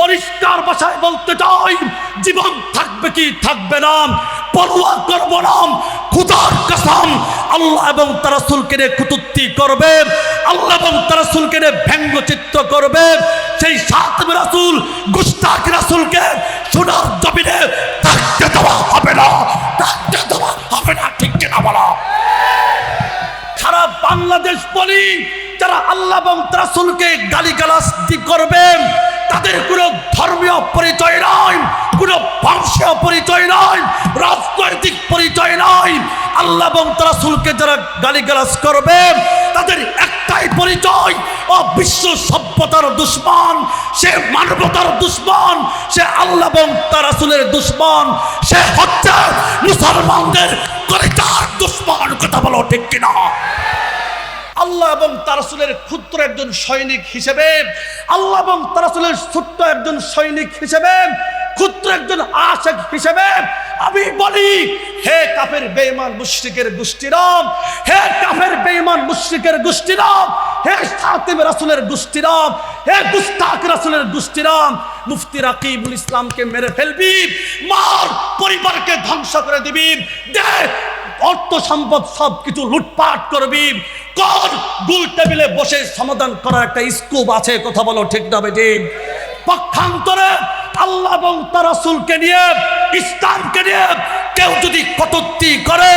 পরিষ্কার ভাষায় বলতে চাই, জীবন থাকবে কি থাকবে না, পরোয়া করব না খুদার কসম। আল্লাহ এবং তার রাসূলকে নিয়ে কুতুত্তি করবে, আল্লাহ এবং তার রাসূলকে নিয়ে ব্যঙ্গচিত্র করবে। সেই সাত রাসূল গুস্তাক রাসূলকে সোনার জমিনে থাকতে দেওয়া হবে না, থাকতে দেওয়া হবে না, ঠিক কিনা বলা? সারা বাংলাদেশ বলি, যারা আল্লাহ এবং রাসূলকে গালিগালাজ করবেন তাদের কোনো ধর্মীয় পরিচয় নয় কোনো বংশীয় পরিচয় নয় রাজনৈতিক পরিচয় নয় আল্লাহ এবং রাসূলকে যারা গালিগালাজ করবে, তাদের একটাই পরিচয়, ও বিশ্ব সভ্যতার দুশ্মন, সে মানবতার দুশ্মন, সে আল্লাহ এবং তার রাসূলের দুশ্মন, সে হচ্ছে মুসলমানদের কলিজার দুশ্মন। কথা বলো ঠিক কিনা? আল্লাহ এবং তার রাসূলের ক্ষুদ্র একজন সৈনিক হিসেবে, আল্লাহ এবং তার রাসূলের ছোট্ট একজন সৈনিক হিসেবে, ক্ষুদ্র একজন আশেক হিসেবে আমি বলি, হে কাফের বেঈমান মুশরিকের গোষ্ঠীরাম হে কাফের বেঈমান মুশরিকের গোষ্ঠীরাম হে সাতিম রাসূলের গোষ্ঠীরাম হে গুস্তাখ রাসূলের গোষ্ঠীরাম মুফতি রাকিবুল ইসলামকে মেরে ফেলবি, মার পরিবারকে ধ্বংস করে দিবি, দে অর্থ সম্পদ সব কিছু লুটপাট করবি। কর গুল টেবিলে বসে সমাধান করার একটা স্কোপ আছে? কথা বলো ঠিক না বেটি? পক্ষান্তরে আল্লাহ এবং তার রাসূলকে নিয়ে, ইসলামকে নিয়ে কেউ যদি কটূক্তি করে,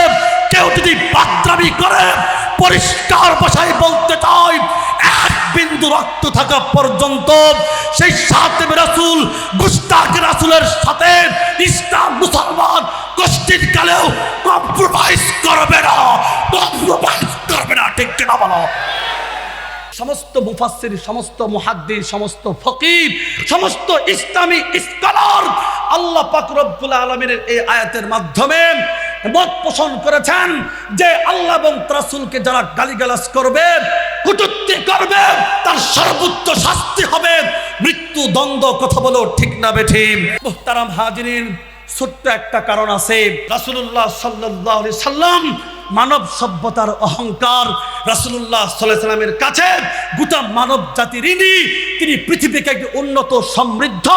কেউ যদি পাত্রামি করে, পরিষ্কার ভাষায় বলতে চাই রক্ত থাকা পর্যন্ত সেই সাথে রাসূল, গুস্তাখ রাসূলের সাথে ইসলাম মুসলমান গোষ্ঠীর কালেও কম্প্রোমাইজ করবে না কম্প্রোমাইজ করবে না, ঠিক কিনা বলো? সমস্ত মুফাসসির, সমস্ত মুহাদ্দিস, সমস্ত ফকির, সমস্ত ইসলামী স্কলার আল্লাহ পাক রব্বুল আলামিনের এই আয়াতের মাধ্যমে মত পোষণ করেছেন যে আল্লাহ এবং ত্রাসুলকে যারা গালিগালাজ করবে, কুটুক্তি করবে, তার সর্বোচ্চ শাস্তি হবে। মৃত্যু, দ্বন্দ্ব, কথা বলো ঠিক না বেঠি। মুহতারাম হাজিরিন, ছোট্ট একটা কারণ আছে। রাসুল্লাহ সাল্লাহ সাল্লাম মানব সভ্যতার অহংকার সাল্লাল্লাহু সাল্লামের কাছে গোটা মানব জাতির ঋণী। তিনি পৃথিবীকে একটি উন্নত, সমৃদ্ধ,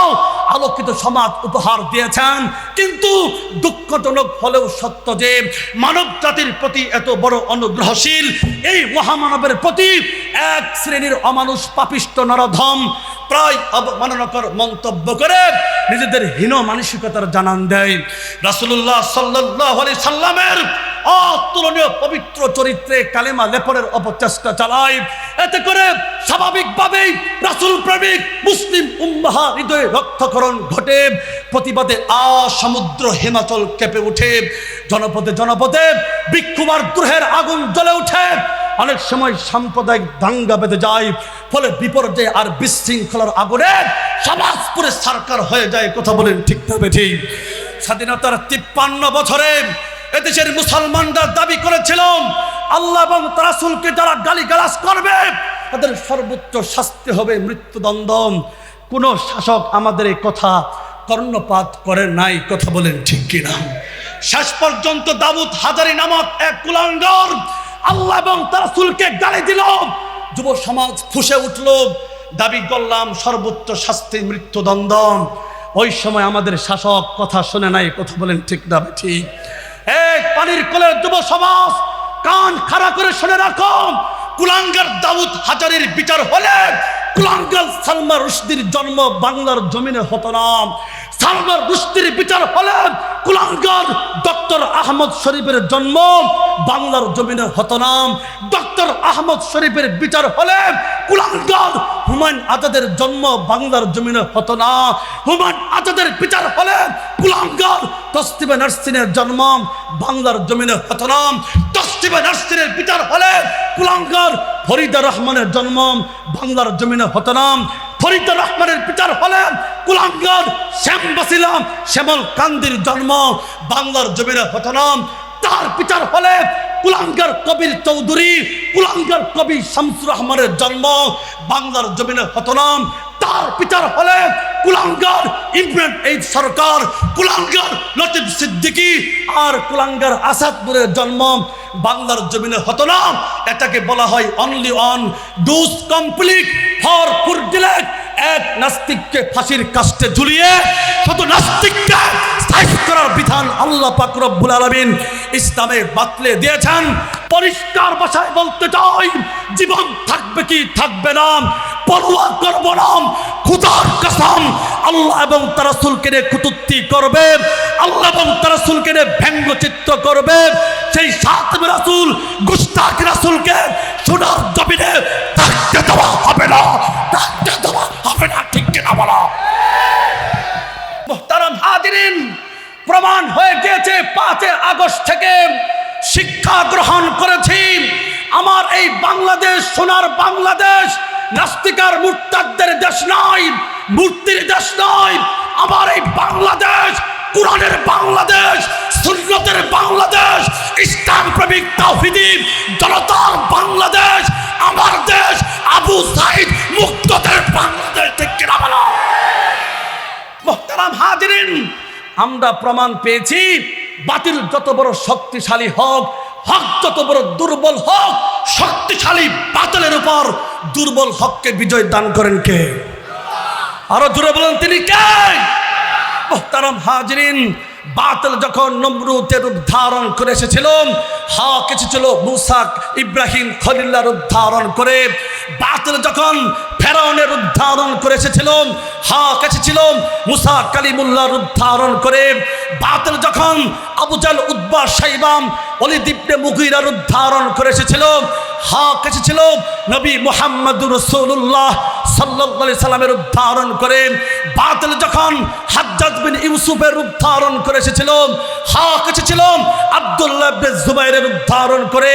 আলোকিত সমাজ উপহার দিয়েছেন। কিন্তু দুঃখজনক হলেও সত্য যে মানব জাতির প্রতি এত বড় অনুগ্রহশীল, এই মহামানবের প্রতি এক শ্রেণির অমানুষ পাপিষ্ট নরধম প্রায় অবমাননাকর মন্তব্য করে নিজেদের হীন মানসিকতার জানান দেয়। রাসূলুল্লাহ সাল্লাল্লাহু আলাইহি সাল্লামের অতুলনীয় পবিত্র চরিত্রে কালেমা লেপনের অপচেষ্টা চালায় এতে করে স্বাভাবিকভাবেই রাসূল প্রেমিক মুসলিম উম্মাহা হৃদয়ে রক্তকরণ ঘটে। প্রতিবাদে আ সমুদ্র হিমাচল কেঁপে ওঠে। জনপদে জনপদে বিক্ষুমার দ্রোহের আগুন জ্বলে ওঠে। অনেক সময় সাম্প্রদায়িক দাঙ্গা বেঁধে যায়। ফলে বিপর্যয় আর বিশৃঙ্খলার আগুনে সমাজ পুরে সরকার হয়ে যায়, কথা বলেন ঠিক ঠিক। স্বাধীনতার তিপ্পান্ন বছরে এদেশের মুসলমানরা দাবি করেছিল আল্লাহ এবং তারাসুলকে যারা গালি গালাস করবে, তাদের সর্বোচ্চ শাস্তি হবে মৃত্যুদণ্ড কোন শাসক আমাদের এই কথা কর্ণপাত করে নাই, কথা বলেন ঠিক কিনা? শেষ পর্যন্ত দাবুদ হাজারি নামক এক কুলাঙ্গর আল্লাহ এবং তারাসুলকে গালি দিল, যুব সমাজ ফুসে উঠল, দাবি করলাম সর্বোচ্চ শাস্তি মৃত্যুদণ্ড ওই সময় আমাদের শাসক কথা শুনে নাই, কথা বলেন ঠিক না ঠিক? এক পানির কোলের যুব সমাজ কান খাড়া করে শুনে রাখো, কুলাঙ্গার দাউদ হাজারের বিচার হলে কুলাঙ্গার সালমা রুশদির জন্ম বাংলার জমিনে হতো না। সালমার রুশদির বিচার হলে কুলাঙ্গার ডক্টর আহমদ শরীফের জন্ম বাংলার জমিনে হতো না। ডক্টর আহমদ শরীফের বিচার হলে কুলাঙ্গার হুমায়ুন আজাদের জন্ম বাংলার জমিনে হতো না। হুমায়ুন আজাদের বিচার হলে কুলাঙ্গার তস্তিবা নার্সিনের জন্ম বাংলার জমিনে হতো না। তস্তিবা নার্সিনের বিচার হলে কুলাঙ্গার ফরিদা রহমানের জন্ম বাংলার জমিনে হতো না। ফরিদা রহমানের পিতার হলেন কুলাঙ্গন শ্যাম বাসিলাম, শ্যামল কান্দির জন্ম, বাংলার জমিনের হতো তার পিতার হলে কুলাঙ্গার কবির চৌধুরী, কুলাঙ্গার কবি শামসুর রহমানের জন্ম, বাংলার জমিনে হতো না তার পিতার হলে কুলাঙ্গার ইমরান এই সরকার, কুলাঙ্গার লতিফ সিদ্দিকী আর কুলাঙ্গার আসাদপুরের জন্ম, বাংলার জমিনে হতো না এটাকে বলা হয় only on does complete for ফুরডিলেট এক নাস্তিককে ফাঁসির কাস্টে ঝুলিয়ে শুধু নাস্তিককে বিধান আল্লাহ পাকরবুল আলমিন ইসলামের ইসলামে বাতলে দিয়েছেন। পরিষ্কার ভাষায় বলতে চাই, জীবন থাকবে কি থাকবে না, পরোয়া করব না, খুদার কসম আল্লাহ এবং তার রাসূলকে নিয়ে কুতুত্তি করবে, আল্লাহ এবং তার রাসূলকে নিয়ে ব্যঙ্গচিত্র করবে, সেই সাত রাসূল গুস্তাখ প্রমাণ হয়ে গিয়েছে পাঁচে আগস্ট থেকে শিক্ষা গ্রহণ করেছি। আমার এই বাংলাদেশ, সোনার বাংলাদেশ নাস্তিকার মুরতাদদের দেশ নয়, মূর্তির দেশ নয়। আমার এই বাংলাদেশ, কোরআনের বাংলাদেশ, সুন্নতের বাংলাদেশ ইসলাম প্রেমিক তাওহিদি, জনতার বাংলাদেশ, আমার দেশ আবু সাইদ মুক্তদের বাংলাদেশ। মোহতারাম হাজিরিন আমরা প্রমাণ পেয়েছি, বাতিল যত বড় শক্তিশালী হোক, হক যত বড় দুর্বল হোক, শক্তিশালী বাতিলের উপর দুর্বল হককে বিজয় দান করেন কে? আরও জোরে বলেন, তিনি কে? মোহতারাম হাজরিন বাতিল যখন নমরুদের রূপ ধারণ করে এসেছিল হক এসেছিল মুসাক ইব্রাহিম খলিল্লার রূপ ধারণ করে। বাতিল যখন ফেরাউনের রূপ ধারণ করে এসেছিল হক এসেছিল মুসা কালিমুল্লাহ রূপ ধারণ করে। বাতিল যখন আবুজাল উদ্বা সাইবাম অলিদীপ্নে মুগিরা রূপ ধারণ করে এসেছিল, হক এসেছিল নবী মোহাম্মদুর রসুল্লাহ সাল্লাহ সাল্লামের রূপ ধারণ করে, বাতিল যখন হাজ্জাজ বিন ইউসুফের রূপ ধারণ করে এসেছিল, হক এসেছিল, আবদুল্লাহ জুবাইরের রূপ ধারণ করে,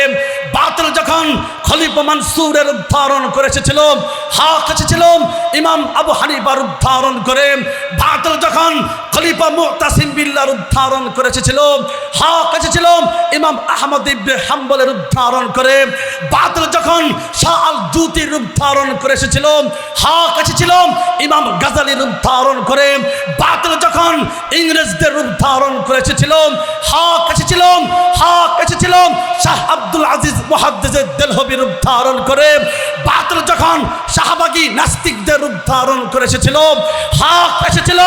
বাতিল যখন খলিফা মানসুরের রূপ ধারণ করে এসেছিল হক এসেছিল ইমাম আবু হানিফার রূপ ধারণ করে। বাতিল যখন খলিফা মুতাসিম বিল্লাহর রূপ ধারণ করে এসেছিল হক এসেছিল ইমাম আহমদ ইবনে হাম্বলের রূপ ধারণ করে। বাতিল যখন শাহ আল জুতির রূপ ধারণ করে এসেছিল হক এসেছিল ইমাম গাজালির রূপ ধারণ করে। বাতিল যখন ইংরেজদের রূপ ধারণ করে এসেছিল হক এসেছিল হক এসেছিল শাহ আব্দুল আজিজ মুহাদ্দিসের দেলহবি রূপ ধারণ করে, বাতিল যখন শাহবাগী নাস্তিকদের রূপ ধারণ করে এসেছিল, হক এসেছিল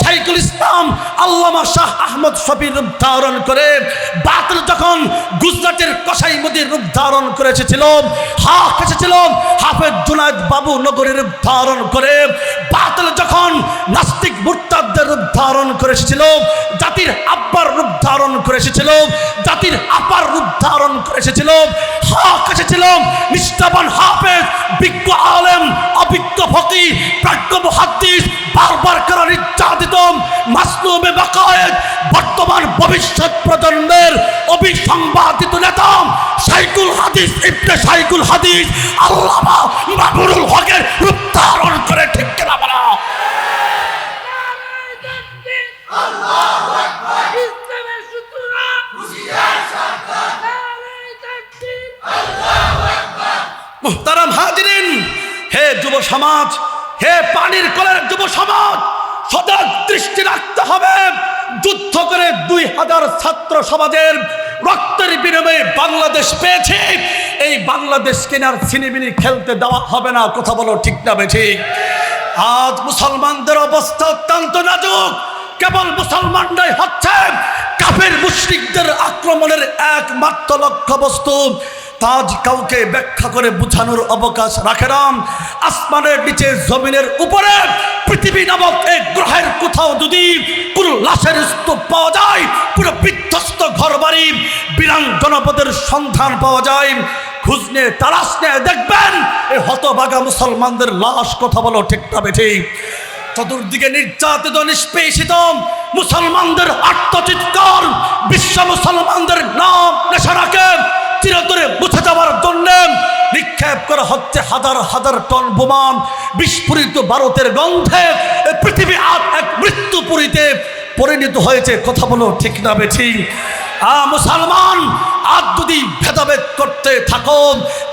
শাইকুল ইসলাম, আল্লামা শাহ আহমদ শফির রূপ ধারণ করে, বাতিল যখন গুজরাটের কসাই মোদীর রূপ ধারণ করে এসেছিল, হক এসেছিল, হাফেজ জুনায়দ বাবু নগরীর রূপ ধারণ করে, বাতিল যখন নাস্তিক মুরতাদদের রূপ ধারণ করে এসেছিল, জাতির আব্বার রূপ ধারণ করে এসেছিল, জাতির আপার রূপ ধারণ করে এসেছিল হক এসেছিল নিষ্ঠাবান হাফেজ, বিজ্ঞ আলেম অভিজ্ঞ ফকি, প্রাজ্ঞ মুহাদ্দিস, বারবার করা নির্যাতিত, মাসলুমে বাকায়েত বর্তমান ভবিষ্যৎ প্রজন্মের অবিসংবাদিত নেতা সাইকুল হাদিস, ইবনে সাইকুল হাদিস, আল্লামা মামুনুল হকের রূপ করে মুহতারাম হাজিরিন, হে যুব সমাজ, হে পানির কলের যুব সমাজ, সদা দৃষ্টি রাখতে হবে। যুদ্ধ করে দুই হাজার ছাত্র সমাজের রক্তের বিনিময়ে বাংলাদেশ পেয়েছে। এই বাংলাদেশ কেনার ছিনিমিনি খেলতে দেওয়া হবে না, কথা বলো ঠিক না বেঠিক আজ মুসলমানদের অবস্থা অত্যন্ত নাজুক। কেবল মুসলমানরাই হচ্ছে কাফের মুশরিকদের আক্রমণের একমাত্র লক্ষ্য বস্তু তাজ কাউকে ব্যাখ্যা করে বুঝানোর অবকাশ রাখে না আসমানের নিচে, জমিনের উপরে, পৃথিবী নামক এই গ্রহের কোথাও যদি কোনো লাশের স্তূপ পাওয়া যায়, পুরো বিধ্বস্ত ঘর বাড়ি বিরাং জনপদের সন্ধান পাওয়া যায়। খুঁজ নিয়ে, তালাশ নিয়ে দেখবেন এই হতভাগা মুসলমানদের লাশ কথা বলো ঠিক না ঠিক চতুর্দিকে নির্যাতিত, নিষ্পেষিত মুসলমানদের আত্মচিৎকার, বিশ্ব মুসলমানদের নাম নেশারাকে চিরতরে মুছে যাওয়ার জন্য নিক্ষেপ করা হচ্ছে হাজার হাজার টন বোমা বিস্ফোরিত ভারতের গন্ধে পৃথিবী আর এক মৃত্যুপুরীতে পরিণত হয়েছে। কথা বলো ঠিক না বেঠি? আ মুসলমান, আজ যদি ভেদাভেদ করতে থাকো,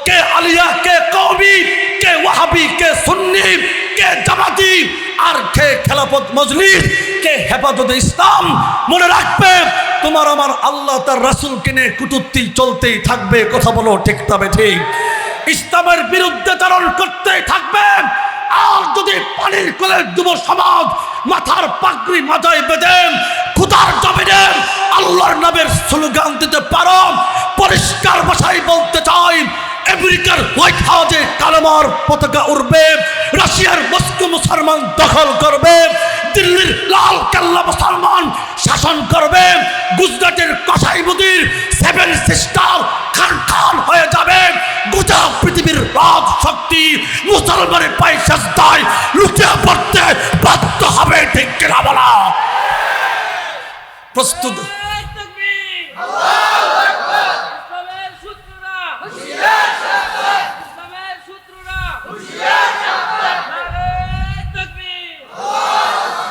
কে আলিয়া, কে কবি কে ওয়াহাবি, কে সুন্নি, কে জামাতি, আর কে খেলাফত মজলিস, কে হেফাজত ইসলাম, মনে রাখবে তোমার আমার আল্লাহ তার রাসুল কিনে কুটুত্তি চলতেই থাকবে, কথা বলো ঠিক তবে ঠিক? ইসলামের বিরুদ্ধে চারণ করতে থাকবে। আর যদি পানির কোলের যুব সমাজ মাথার পাগড়ি মাথায় বেঁধে খুদার জমিনে আল্লাহর নামের স্লোগান দিতে পারো, পরিষ্কার ভাষায় বলতে চাই, আমেরিকার হোয়াইট হাউসে কালামার পতাকা উড়বে, রাশিয়ার মস্কো মুসলমান দখল করবে, দিল্লির লাল কেল্লা মুসলমান শাসন করবে, গুজরাটের কসাই মুদির সেভেন সিস্টার খান খান হয়ে যাবে। গোটা পৃথিবীর রাজ শক্তি মুসলমানের পায়ে সাজদায় লুটিয়ে পড়তে বাধ্য হবে, ঠিক কিনা বলা? প্রস্তুত।